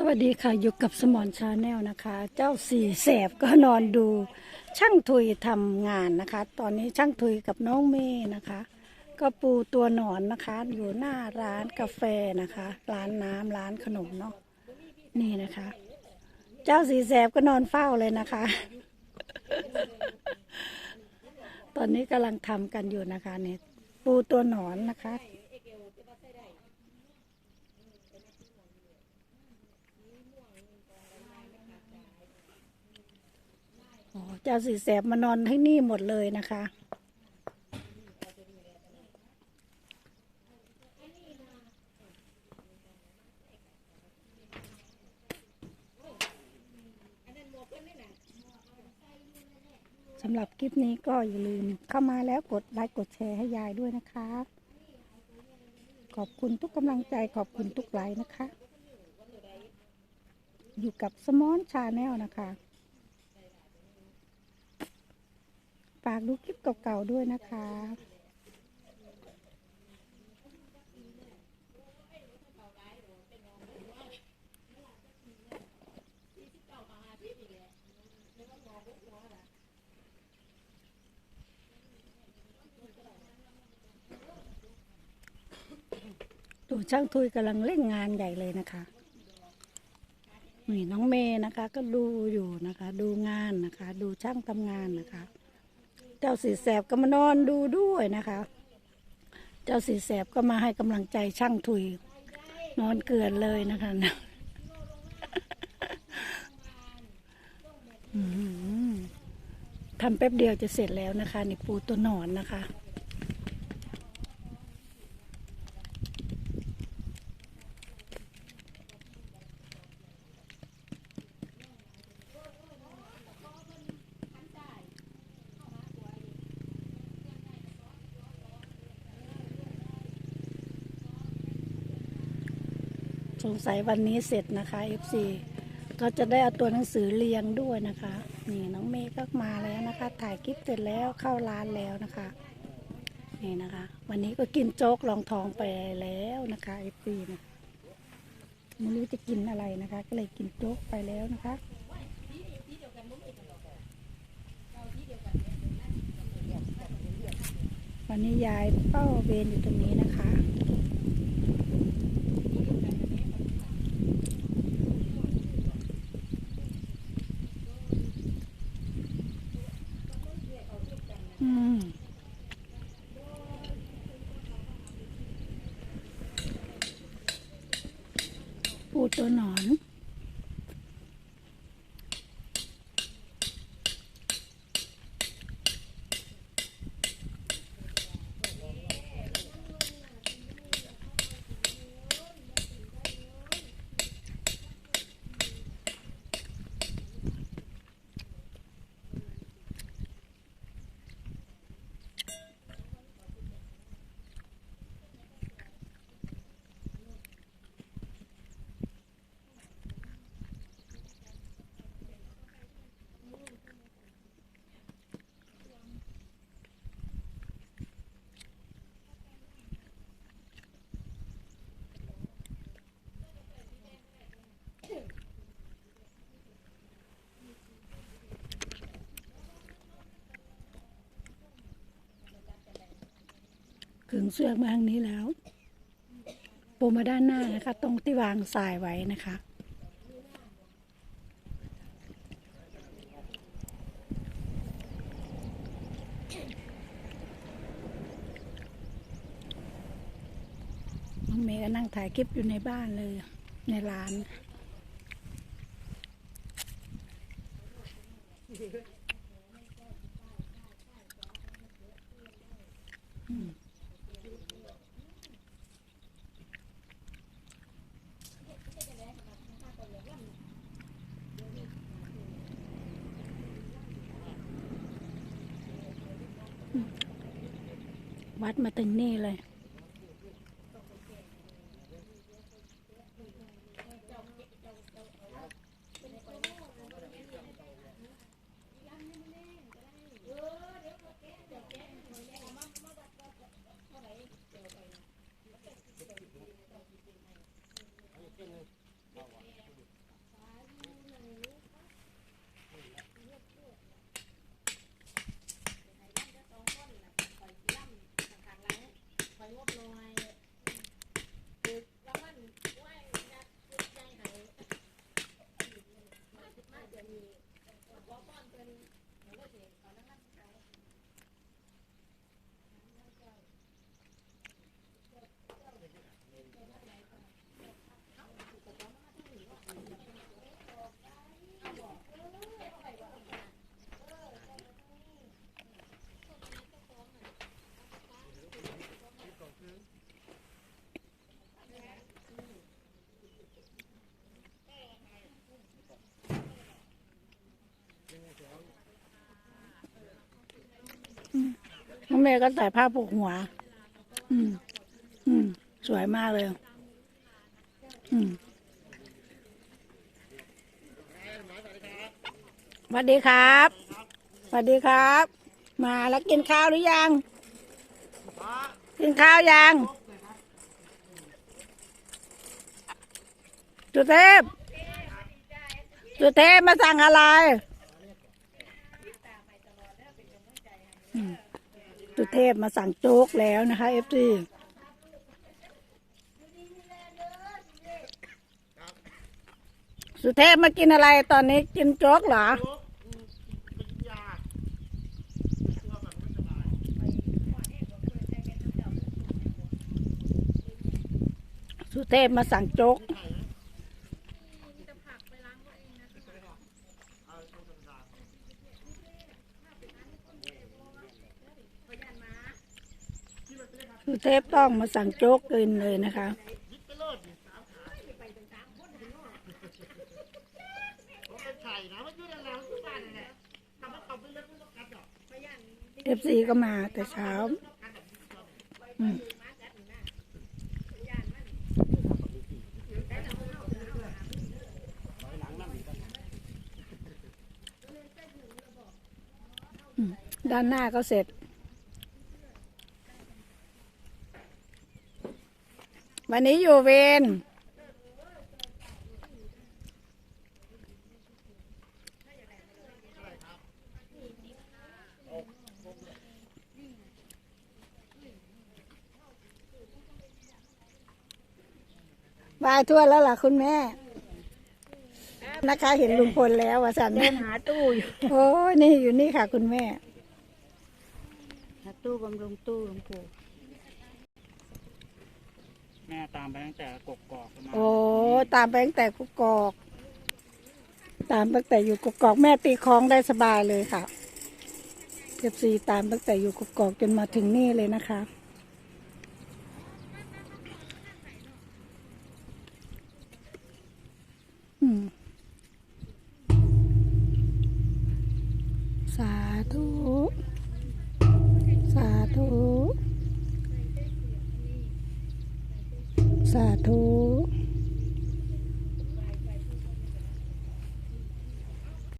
สวัสดีค่ะ อยู่กับสมอนชาแนลนะคะ เจ้าสี่แสบก็นอนดู ช่างทุยทำงานนะคะ ตอนนี้ช่างทุยกับน้องเมย์นะคะ ก็ปูตัวหนอนนะคะ อยู่หน้าร้านกาแฟนะคะ ร้านน้ำร้านขนมเนาะนี่นะคะ เจ้าสี่แสบก็นอนเฝ้าเลยนะคะ ตอนนี้กำลังทำกันอยู่นะคะเนี่ยปูตัวหนอนนะคะ อ๋อเจ้าสีแสบมานอนที่นี่หมดเลยนะคะ สำหรับคลิปนี้ก็อย่าลืมเข้ามาแล้วกดไลค์กดแชร์ให้ยายด้วยนะคะ ขอบคุณทุกกำลังใจขอบคุณทุกไลค์นะคะ อยู่กับสมอนชาแนลนะคะ ฝากดูคลิปเก่าๆด้วยนะคะ ดูช่างทุยกำลังเร่งงานใหญ่เลยนะคะนี่น้องเมย์นะคะ ก็ดูอยู่นะคะ ดูงานนะคะ ดูช่างทำงานนะคะ เจ้าสีแสบก็มานอนดูด้วยนะคะ เจ้าสีแสบก็มาให้กำลังใจช่างถุย นอนเกลือนเลยนะคะทำแป๊บเดียวจะเสร็จแล้วนะคะ นี่ปูตัวหนอนนะคะ สงสัยวันนี้เสร็จนะคะ FC ก็จะได้เอาตัวหนังสือเรียงด้วยนะคะ นี่น้องเมย์ก็มาแล้วนะคะ ถ่ายคลิปเสร็จแล้วเข้าร้านแล้วนะคะ นี่นะคะ วันนี้ก็กินโจ๊กลองทองไปแล้วนะคะ FC นะไม่รู้จะกินอะไรนะคะ ก็เลยกินโจ๊กไปแล้วนะคะวันนี้ยายเป้าเวรอยู่ตรงนี้นะคะ อืม ปูตัวหนอน ขึง เสื้อมาทางนี้แล้วปูมาด้านหน้านะคะ ตรงที่วางสายไว้นะคะน้องเมย์ก็นั่งถ่ายคลิปอยู่ในบ้านเลย ในร้าน วัดมาถึงนี่เลย น้องเมย์ก็ใส่ผ้าผูกหัว อืม อืม สวยมากเลย อืมสวัสดีครับสวัสดีครับ มาแล้วกินข้าวหรือยัง กินข้าวยังจุเทพจุเทพมาสั่งอะไรอืมจุเทพมาสั่งโจ๊กแล้วนะคะเอฟซีสุเทพมากินอะไรตอนนี้กินโจ๊กเหรอ สุเทพมาสั่งโจ๊ก สุเทพต้องมาสั่งโจ๊กกินเลยนะคะ เอฟซีก็มาแต่เช้าด้านหน้าก็เสร็จ วันนี้อยู่เวรบายทั่วแล้วล่ะคุณแม่ นะคะเห็นลุงพลแล้ววะสันเดินหาตู้อยู่ โอ้ยนี่อยู่นี่ค่ะคุณแม่ หาตู้บำรุงตู้หลวงปู่ แม่ตามไปตั้งแต่กกอกมาโอ้ตามไปตั้งแต่กุกกอก ตามตั้งแต่อยู่กุกกอกแม่ตีคล้องได้สบายเลยค่ะเก็บซีตามตั้งแต่อยู่กุกกอกจนมาถึงนี่เลยนะคะ อืมสาธุ สาธุ สาธุ